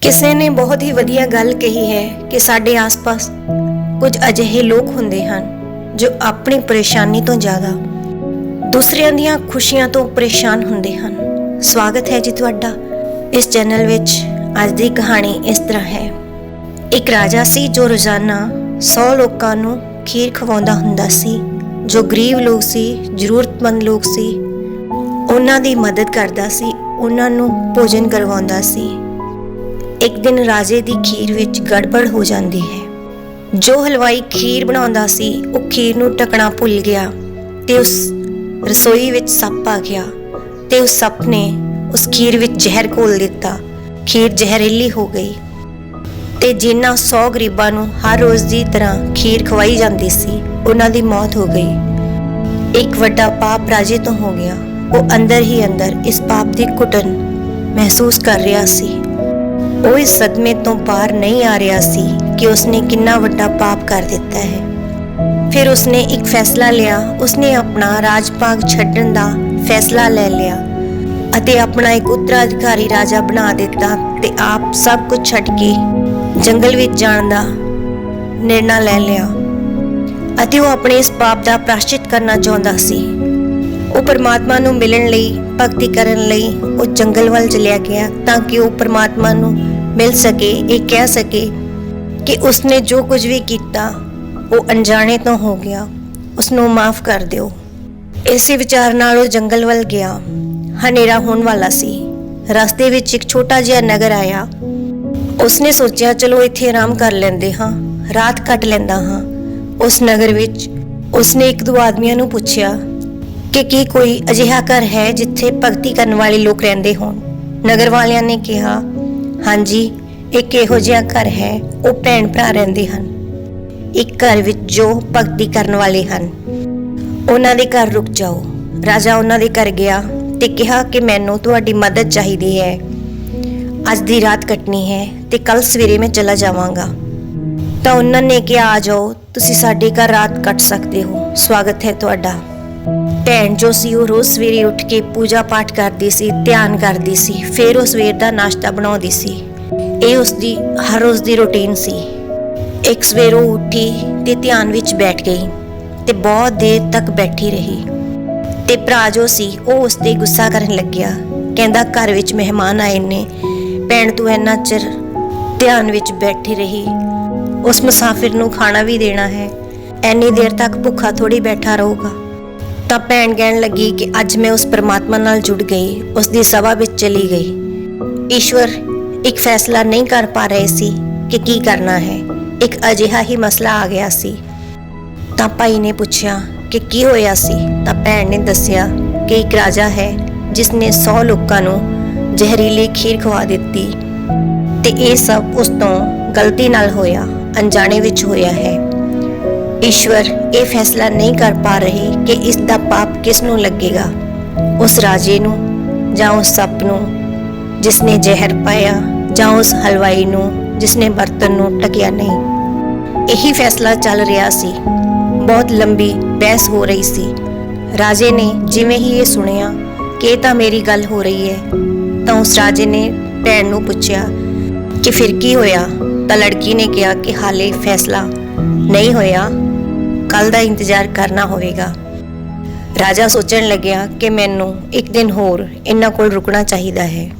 ਕਿਸੇ ਨੇ ਬਹੁਤ ਹੀ ਵਧੀਆ ਗੱਲ ਕਹੀ ਹੈ ਕਿ ਸਾਡੇ ਆਸ-ਪਾਸ ਕੁਝ ਅਜਿਹੇ ਲੋਕ ਹੁੰਦੇ ਹਨ ਜੋ ਆਪਣੀ ਪਰੇਸ਼ਾਨੀ ਤੋਂ ਜ਼ਿਆਦਾ ਦੂਸਰਿਆਂ ਦੀਆਂ ਖੁਸ਼ੀਆਂ ਤੋਂ ਪਰੇਸ਼ਾਨ ਹੁੰਦੇ ਹਨ। ਸਵਾਗਤ ਹੈ ਜੀ ਤੁਹਾਡਾ। ਇਸ ਚੈਨਲ ਵਿੱਚ ਅੱਜ ਦੀ ਕਹਾਣੀ ਇਸ ਤਰ੍ਹਾਂ ਹੈ। ਇੱਕ ਰਾਜਾ ਸੀ ਜੋ ਰੋਜ਼ਾਨਾ 100 ਲੋਕਾਂ ਨੂੰ ਖੀਰ ਖਵਾਉਂਦਾ ਹੁੰਦਾ ਸੀ, ਜੋ ਗਰੀਬ ਲੋਕ ਸੀ, ਜ਼ਰੂਰਤਮੰਦ ਲੋਕ ਸੀ। ਉਹਨਾਂ ਦੀ ਮਦਦ ਕਰਦਾ ਸੀ, ਉਹਨਾਂ ਨੂੰ ਭੋਜਨ ਕਰਵਾਉਂਦਾ ਸੀ। ਇੱਕ ਦਿਨ ਰਾਜੇ ਦੀ ਖੀਰ ਵਿੱਚ ਗੜਬੜ ਹੋ ਜਾਂਦੀ ਹੈ। ਜੋ ਹਲਵਾਈ ਖੀਰ ਬਣਾਉਂਦਾ ਸੀ, ਉਹ ਖੀਰ ਨੂੰ ਟਕਣਾ ਭੁੱਲ ਗਿਆ ਤੇ ਉਸ ਰਸੋਈ ਵਿੱਚ ਸੱਪ ਆ ਗਿਆ ਤੇ ਉਸ ਸੱਪ ਨੇ ਉਸ ਖੀਰ ਵਿੱਚ ਜ਼ਹਿਰ ਘੋਲ ਦਿੱਤਾ। ਖੀਰ ਜ਼ਹਿਰੀਲੀ ਹੋ ਗਈ ਤੇ ਜਿਨ੍ਹਾਂ 100 ਗਰੀਬਾਂ ਨੂੰ ਹਰ ਰੋਜ਼ ਦੀ ਤਰ੍ਹਾਂ ਖੀਰ ਖਵਾਈ ਜਾਂਦੀ ਸੀ, ਉਹਨਾਂ ਦੀ ਮੌਤ ਹੋ ਗਈ। ਇੱਕ ਵੱਡਾ ਪਾਪ ਰਾਜੇ ਤੋਂ ਹੋ ਗਿਆ। ਉਹ ਅੰਦਰ ਹੀ ਅੰਦਰ ਇਸ ਪਾਪ ਦੀ ਘੁਟਨ ਮਹਿਸੂਸ ਕਰ ਰਿਹਾ ਸੀ। ਉਹ ਇਸ ਸਦਮੇ ਤੋਂ ਬਾਹਰ ਨਹੀਂ ਆ ਰਿਹਾ ਸੀ ਕਿ ਉਸਨੇ ਕਿੰਨਾ ਵੱਡਾ ਪਾਪ ਕਰ ਦਿੱਤਾ ਹੈ। ਫਿਰ ਉਸਨੇ ਇੱਕ ਫੈਸਲਾ ਲਿਆ। ਉਸਨੇ ਆਪਣਾ ਰਾਜ ਛੱਡਣ ਦਾ ਫੈਸਲਾ ਲੈ ਲਿਆ ਅਤੇ ਆਪਣਾ ਇੱਕ ਉੱਤਰਾਧਿਕਾਰੀ ਰਾਜਾ ਬਣਾ ਦਿੱਤਾ ਤੇ ਆਪ ਸਭ ਕੁਝ ਛੱਡ ਕੇ ਜੰਗਲ ਵਿੱਚ ਜਾਣ ਦਾ ਨਿਰਣਾ ਲੈ ਲਿਆ ਅਤੇ ਉਹ ਆਪਣੇ ਇਸ ਪਾਪ ਦਾ ਪ੍ਰਾਸ਼ਚਿਤ ਕਰਨਾ ਚਾਹੁੰਦਾ ਸੀ। ਉਹ ਪਰਮਾਤਮਾ ਨੂੰ ਮਿਲਣ ਲਈ, ਭਗਤੀ ਕਰਨ ਲਈ ਉਹ ਜੰਗਲ ਵੱਲ ਚਲਿਆ ਗਿਆ ਤਾਂ ਕਿ ਉਹ ਪਰਮਾਤਮਾ ਨੂੰ ਮਿਲ ਸਕੇ, ਇਹ ਕਹਿ ਸਕੇ ਕਿ ਉਸਨੇ ਜੋ ਕੁਝ ਵੀ ਕੀਤਾ, ਉਹ ਅਣਜਾਣੇ ਤੋਂ ਹੋ ਗਿਆ। ਉਸ ਨੂੰ ਮਾਫ ਕਰ ਦਿਓ। ਇਸੇ ਵਿਚਾਰ ਨਾਲ ਉਹ ਜੰਗਲ ਵੱਲ ਗਿਆ। ਹਨੇਰਾ ਹੋਣ ਵਾਲਾ ਸੀ। ਰਸਤੇ ਵਿੱਚ ਇੱਕ ਛੋਟਾ ਜਿਹਾ ਨਗਰ ਆਇਆ। ਉਸਨੇ ਸੋਚਿਆ, ਚਲੋ ਇੱਥੇ ਆਰਾਮ ਕਰ ਲੈਂਦੇ ਹਾਂ, ਰਾਤ ਕੱਟ ਲੈਂਦਾ ਹਾਂ। ਉਸ ਨਗਰ ਵਿੱਚ ਉਸਨੇ ਇੱਕ ਦੋ ਆਦਮੀਆਂ ਨੂੰ ਪੁੱਛਿਆ ਕਿ ਕੀ ਕੋਈ ਅਜਿਹਾ ਘਰ ਹੈ ਜਿੱਥੇ ਭਗਤੀ ਕਰਨ ਵਾਲੇ ਲੋਕ ਰਹਿੰਦੇ ਹੋਣ। ਨਗਰ ਵਾਲਿਆਂ ਨੇ ਕਿਹਾ ਹਾਂਜੀ, ਇੱਕ ਇਹੋ ਜਿਹਾ ਘਰ ਹੈ, ਉਹ ਭੈਣ ਭਰਾ ਰਹਿੰਦੇ ਹਨ। ਇੱਕ ਘਰ ਵਿੱਚ ਜੋ ਭਗਤੀ ਕਰਨ ਵਾਲੇ ਹਨ। ਉਹਨਾਂ ਦੇ ਘਰ ਰੁਕ ਜਾਓ। ਰਾਜਾ ਉਹਨਾਂ ਦੇ ਘਰ ਗਿਆ ਤੇ ਕਿਹਾ ਕਿ ਮੈਨੂੰ ਤੁਹਾਡੀ ਮਦਦ ਚਾਹੀਦੀ ਹੈ। ਅੱਜ ਦੀ ਰਾਤ ਕੱਟਣੀ ਹੈ ਤੇ ਕੱਲ ਸਵੇਰੇ ਮੈਂ ਚਲਾ ਜਾਵਾਂਗਾ। ਤਾਂ ਉਹਨਾਂ ਨੇ ਕਿਹਾ, ਆ ਜਾਓ, ਤੁਸੀਂ ਸਾਡੇ ਘਰ ਰਾਤ ਕੱਟ ਸਕਦੇ ਹੋ। ਸਵਾਗਤ ਹੈ ਤੁਹਾਡਾ। ਭੈਣ ਜੋ ਸੀ, ਉਹ ਰੋਜ਼ ਸਵੇਰੇ ਉੱਠ ਕੇ ਪੂਜਾ ਪਾਠ ਕਰਦੀ ਸੀ, ਧਿਆਨ ਕਰਦੀ ਸੀ, ਫਿਰ ਉਹ ਸਵੇਰ ਦਾ ਨਾਸ਼ਤਾ ਬਣਾਉਂਦੀ ਸੀ। ਇਹ ਉਸ ਦੀ, ਹਰ ਰੋਜ਼ ਦੀ ਰੁਟੀਨ ਸੀ। ਇੱਕ ਸਵੇਰ ਉਹ ਉੱਠੀ ਤੇ ਧਿਆਨ ਵਿੱਚ ਬੈਠ ਗਈ ਤੇ ਬਹੁਤ ਦੇਰ ਤੱਕ ਬੈਠੀ ਰਹੀ। ਤੇ ਭਰਾ ਜੋ ਸੀ, ਉਹ ਉਸ ਤੇ ਗੁੱਸਾ ਕਰਨ ਲੱਗਿਆ। ਕਹਿੰਦਾ, ਘਰ ਵਿੱਚ ਮਹਿਮਾਨ ਆਏ ਨੇ। ਭੈਣ ਤੂੰ ਇੰਨਾ ਚਿਰ ਧਿਆਨ ਵਿੱਚ ਬੈਠੀ ਰਹੀ। ਉਸ ਮੁਸਾਫਿਰ ਨੂੰ ਖਾਣਾ ਵੀ ਦੇਣਾ ਹੈ। ਐਨੀ ਦੇਰ ਤੱਕ ਭੁੱਖਾ ਥੋੜੀ ਬੈਠਾ ਰਹੂਗਾ। ਤਾਂ ਭੈਣ ਕਹਿਣ ਲੱਗੀ ਕਿ ਅੱਜ ਮੈਂ ਉਸ ਪਰਮਾਤਮਾ ਨਾਲ ਜੁੜ ਗਈ ਉਸ ਦੀ ਸਭਾ ਵਿੱਚ ਚਲੀ ਗਈ। ਈਸ਼ਵਰ ਇੱਕ ਫੈਸਲਾ ਨਹੀਂ ਕਰ ਪਾ ਰਹੇ ਸੀ ਕਿ ਕੀ ਕਰਨਾ ਹੈ। ਇੱਕ ਅਜਿਹਾ ਹੀ ਮਸਲਾ ਆ ਗਿਆ ਸੀ। ਤਾਂ ਭਾਈ ਨੇ ਪੁੱਛਿਆ ਕਿ ਕੀ ਹੋਇਆ ਸੀ? ਤਾਂ ਭੈਣ ਨੇ ਦੱਸਿਆ ਕਿ ਇੱਕ ਰਾਜਾ ਹੈ ਜਿਸ ਨੇ 100 ਲੋਕਾਂ ਨੂੰ ਜ਼ਹਿਰੀਲੀ ਖੀਰ ਖਵਾ ਦਿੱਤੀ। ਤੇ ਇਹ ਸਭ ਉਸ ਤੋਂ ਗਲਤੀ ਨਾਲ ਹੋਇਆ, ਅਣਜਾਣੇ ਵਿੱਚ ਹੋਇਆ ਹੈ। ਈਸ਼ਵਰ ਇਹ ਫੈਸਲਾ ਨਹੀਂ ਕਰ ਪਾ ਰਹੇ ਕਿ ਇਸ ਦਾ ਪਾਪ ਕਿਸ ਨੂੰ ਲੱਗੇਗਾ। ਉਸ ਰਾਜੇ ਨੂੰ ਜਾਂ ਉਸ ਸੱਪ ਨੂੰ ਜਿਸ ਨੇ ਜ਼ਹਿਰ ਪਾਇਆ ਜਾਂ ਉਸ ਹਲਵਾਈ ਨੂੰ ਜਿਸ ਨੇ ਬਰਤਨ ਨੂੰ ਟਕਿਆ ਨਹੀਂ। ਇਹੀ ਫੈਸਲਾ ਚੱਲ ਰਿਹਾ ਸੀ। ਬਹੁਤ ਲੰਬੀ ਬਹਿਸ ਹੋ ਰਹੀ ਸੀ। ਰਾਜੇ ਨੇ ਜਿਵੇਂ ਹੀ ਇਹ ਸੁਣਿਆ ਕਿ ਇਹ ਤਾਂ ਮੇਰੀ ਗੱਲ ਹੋ ਰਹੀ ਹੈ, ਤਾਂ ਉਸ ਰਾਜੇ ਨੇ ਭੈਣ ਨੂੰ ਪੁੱਛਿਆ ਕਿ ਫਿਰ ਕੀ ਹੋਇਆ? ਤਾਂ ਲੜਕੀ ਨੇ ਕਿਹਾ ਕਿ ਹਾਲੇ ਫੈਸਲਾ ਨਹੀਂ ਹੋਇਆ। ਕੱਲ ਦਾ ਇੰਤਜ਼ਾਰ ਕਰਨਾ ਹੋਵੇਗਾ। ਰਾਜਾ ਸੋਚਣ ਲੱਗਿਆ ਕਿ ਮੈਨੂੰ ਇੱਕ ਦਿਨ ਹੋਰ ਇਹਨਾਂ ਕੋਲ ਰੁਕਣਾ ਚਾਹੀਦਾ ਹੈ।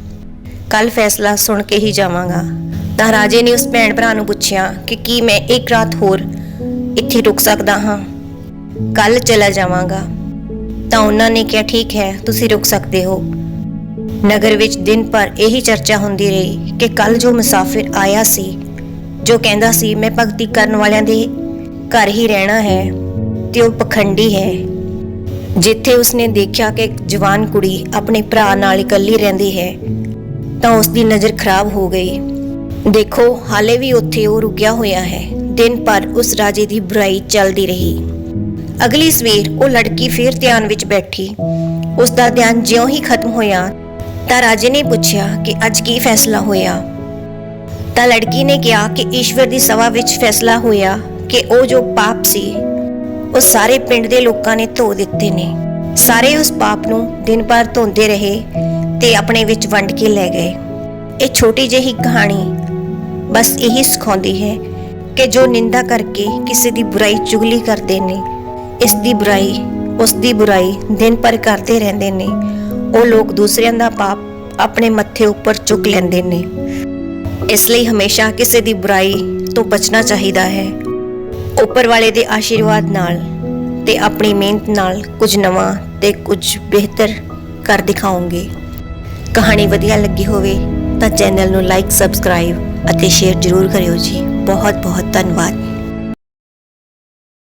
ਕੱਲ ਫੈਸਲਾ ਸੁਣ ਕੇ ਹੀ ਜਾਵਾਂਗਾ। ਤਾਂ ਰਾਜੇ ਨੇ ਉਸ ਭੈਣ ਭਰਾ ਨੂੰ ਪੁੱਛਿਆ ਕਿ ਕੀ ਮੈਂ ਇੱਕ ਰਾਤ ਹੋਰ ਇੱਥੇ ਰੁਕ ਸਕਦਾ ਹਾਂ? ਕੱਲ ਚਲਾ ਜਾਵਾਂਗਾ। ਤਾਂ ਉਹਨਾਂ ਨੇ ਕਿਹਾ, ਠੀਕ ਹੈ, ਤੁਸੀਂ ਰੁਕ ਸਕਦੇ ਹੋ। ਨਗਰ ਵਿੱਚ ਦਿਨ ਭਰ ਇਹੀ ਚਰਚਾ ਹੁੰਦੀ ਰਹੀ ਕਿ ਕੱਲ ਜੋ ਮੁਸਾਫਿਰ ਆਇਆ ਸੀ, ਜੋ ਕਹਿੰਦਾ ਸੀ, ਮੈਂ ਭਗਤੀ ਕਰਨ ਵਾਲਿਆਂ ਦੇ ਘਰ ਹੀ ਰਹਿਣਾ ਹੈ ਤੇ ਉਹ ਪਖੰਡੀ ਹੈ। ਜਿੱਥੇ ਉਸਨੇ ਦੇਖਿਆ ਕਿ ਇੱਕ ਜਵਾਨ ਕੁੜੀ ਆਪਣੇ ਭਰਾ ਨਾਲ ਇਕੱਲੀ ਰਹਿੰਦੀ ਹੈ, ਤਾਂ ਉਸ ਦੀ ਨਜ਼ਰ ਖਰਾਬ ਹੋ ਗਈ। ਦੇਖੋ, ਹਾਲੇ ਵੀ ਉੱਥੇ ਉਹ ਰੁਕਿਆ ਹੋਇਆ ਹੈ। ਦਿਨ ਭਰ ਉਸ ਰਾਜੇ ਦੀ ਬੁਰਾਈ ਚੱਲਦੀ ਰਹੀ। ਅਗਲੀ ਸਵੇਰ ਉਹ ਲੜਕੀ ਫੇਰ ਧਿਆਨ ਵਿੱਚ ਬੈਠੀ। ਉਸ ਦਾ ਧਿਆਨ ਜਿਉਂ ਹੀ ਖਤਮ ਹੋਇਆ, ਤਾਂ ਰਾਜੇ ਨੇ ਪੁੱਛਿਆ ਕਿ ਅੱਜ ਕੀ ਫੈਸਲਾ ਹੋਇਆ। ਤਾਂ ਲੜਕੀ ਨੇ ਕਿਹਾ ਕਿ ਈਸ਼ਵਰ ਦੀ ਸਭਾ ਵਿੱਚ ਫੈਸਲਾ ਹੋਇਆ। ਕਿ ਉਹ ਜੋ ਪਾਪ ਸੀ, ਉਹ ਸਾਰੇ ਪਿੰਡ ਦੇ ਲੋਕਾਂ ਨੇ ਧੋ ਦਿੱਤੇ ਨੇ। ਸਾਰੇ ਉਸ ਪਾਪ ਨੂੰ ਦਿਨ ਭਰ ਧੋਂਦੇ ਰਹੇ ਤੇ ਆਪਣੇ ਵਿੱਚ ਵੰਡ ਕੇ ਲੈ ਗਏ। ਇਹ ਛੋਟੀ ਜਿਹੀ ਕਹਾਣੀ ਬਸ ਇਹੀ ਸਿਖਾਉਂਦੀ ਹੈ ਕਿ ਜੋ ਨਿੰਦਾ ਕਰਕੇ ਕਿਸੇ ਦੀ ਬੁਰਾਈ ਚੁਗਲੀ ਕਰਦੇ ਨੇ, ਇਸ ਦੀ ਬੁਰਾਈ, ਉਸ ਦੀ ਬੁਰਾਈ ਦਿਨ ਪਰ ਕਰਦੇ ਰਹਿੰਦੇ ਨੇ। ਉਹ ਲੋਕ ਦੂਸਰਿਆਂ ਦਾ ਪਾਪ ਆਪਣੇ ਮੱਥੇ ਉੱਪਰ ਚੁੱਕ ਲੈਂਦੇ ਨੇ। ਇਸ ਲਈ ਹਮੇਸ਼ਾ ਕਿਸੇ ਦੀ ਬੁਰਾਈ ਤੋਂ ਬਚਣਾ ਚਾਹੀਦਾ ਹੈ। ਉੱਪਰ ਵਾਲੇ ਦੇ ਆਸ਼ੀਰਵਾਦ ਨਾਲ ਤੇ ਆਪਣੀ ਮਿਹਨਤ ਨਾਲ ਕੁਝ ਨਵਾਂ ਤੇ ਕੁਝ ਬਿਹਤਰ ਕਰ ਦਿਖਾਉਂਗੇ। ਕਹਾਣੀ ਵਧੀਆ ਲੱਗੀ ਹੋਵੇ ਤਾਂ ਚੈਨਲ ਨੂੰ ਲਾਈਕ ਸਬਸਕ੍ਰਾਈਬ ਅਤੇ ਸ਼ੇਅਰ ਜ਼ਰੂਰ ਕਰਿਓ ਜੀ। ਬਹੁਤ ਬਹੁਤ ਧੰਨਵਾਦ।